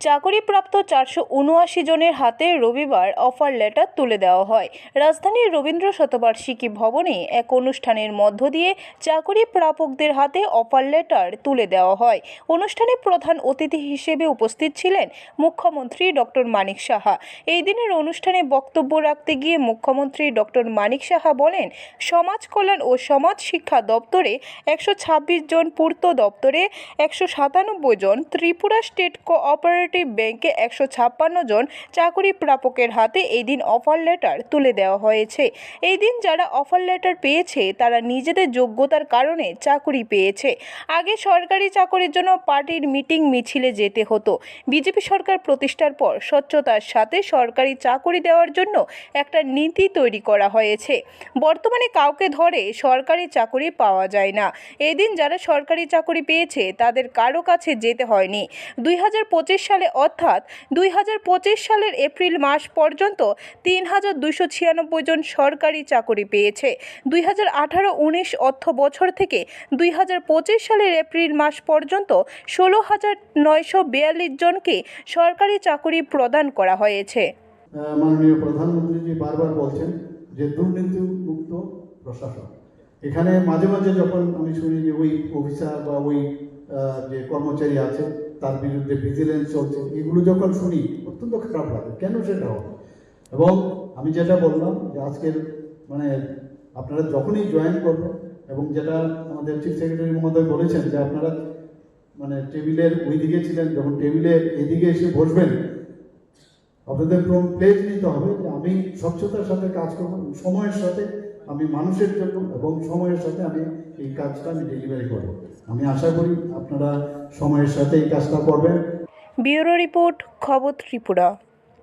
চাকরিপ্রাপ্ত চারশো উনআশি জনের হাতে রবিবার অফার লেটার তুলে দেওয়া হয়। রাজধানীর রবীন্দ্র শতবার্ষিকী ভবনে এক অনুষ্ঠানের মধ্য দিয়ে চাকরি প্রাপকদের হাতে অফার লেটার তুলে দেওয়া হয়। অনুষ্ঠানে প্রধান অতিথি হিসেবে উপস্থিত ছিলেন মুখ্যমন্ত্রী ডক্টর মানিক সাহা। এই দিনের অনুষ্ঠানে বক্তব্য রাখতে গিয়ে মুখ্যমন্ত্রী ডক্টর মানিক সাহা বলেন, সমাজ কল্যাণ ও সমাজ শিক্ষা দপ্তরে একশো ছাব্বিশ জন পূর্ত দপ্তরে একশো সাতানব্বই জন ত্রিপুরা স্টেট কোঅপারেটিভ ব্যাংকে একশো ছাপ্পান্ন জন চাকরি প্রাপকের হাতে এই দিন অফার লেটার তুলে দেওয়া হয়েছে। এই দিন যারা অফার লেটার পেয়েছে, তারা নিজেদের যোগ্যতার কারণে চাকরি পেয়েছে। আগে সরকারি চাকরির জন্য পার্টির মিটিং মিছিলে যেতে হতো। বিজেপি সরকার প্রতিষ্ঠার পর স্বচ্ছতার সাথে সরকারি চাকরি দেওয়ার জন্য একটা নীতি তৈরি করা হয়েছে। বর্তমানে কাউকে ধরে সরকারি চাকরি পাওয়া যায় না। এদিন যারা সরকারি চাকরি পেয়েছে, তাদের কারও কাছে যেতে হয়নি। দুই পঁচিশ সালে অর্থাৎ দুই হাজার পঁচিশ সালের এপ্রিল মাস পর্যন্ত তিন হাজার দুইশো ছিয়ানব্বই জন সরকারি চাকরি পেয়েছে। দুই হাজার অর্থ বছর থেকে দুই হাজার পঁচিশ সালের এপ্রিল মাস পর্যন্ত ষোলো হাজার জনকে সরকারি চাকরি প্রদান করা হয়েছে। মাননীয় প্রধানমন্ত্রীজি বারবার বলছেন যে দুর্নীতি মুক্ত প্রশাসন। এখানে মাঝে মাঝে যখন আমি শুনি যে ওই অফিসার বা ওই যে কর্মচারী আছে, তার বিরুদ্ধে ভিজিলেন্স চলছে, এগুলো যখন শুনি অত্যন্ত খারাপ লাগে, কেন সেটা হবে? এবং আমি যেটা বললাম যে আজকের মানে আপনারা যখনই জয়েন করবেন, এবং যেটা আমাদের চিফ সেক্রেটারি মহোদয় বলেছেন যে আপনারা মানে টেবিলের ওই দিকে ছিলেন, যখন টেবিলের এদিকে এসে বসবেন, আপনাদের প্লেজ নিতে হবে যে আমি স্বচ্ছতার সাথে কাজ করব, সময়ের সাথে আমি মানুষের জন্য, এবং সময়ের সাথে আমি এই কাজটা আমি ডেলিভারি করব। আমি আশা করি আপনারা সময়ের সাথে এই কাজটা করবেন। ব্যুরো রিপোর্ট, খবর ত্রিপুরা।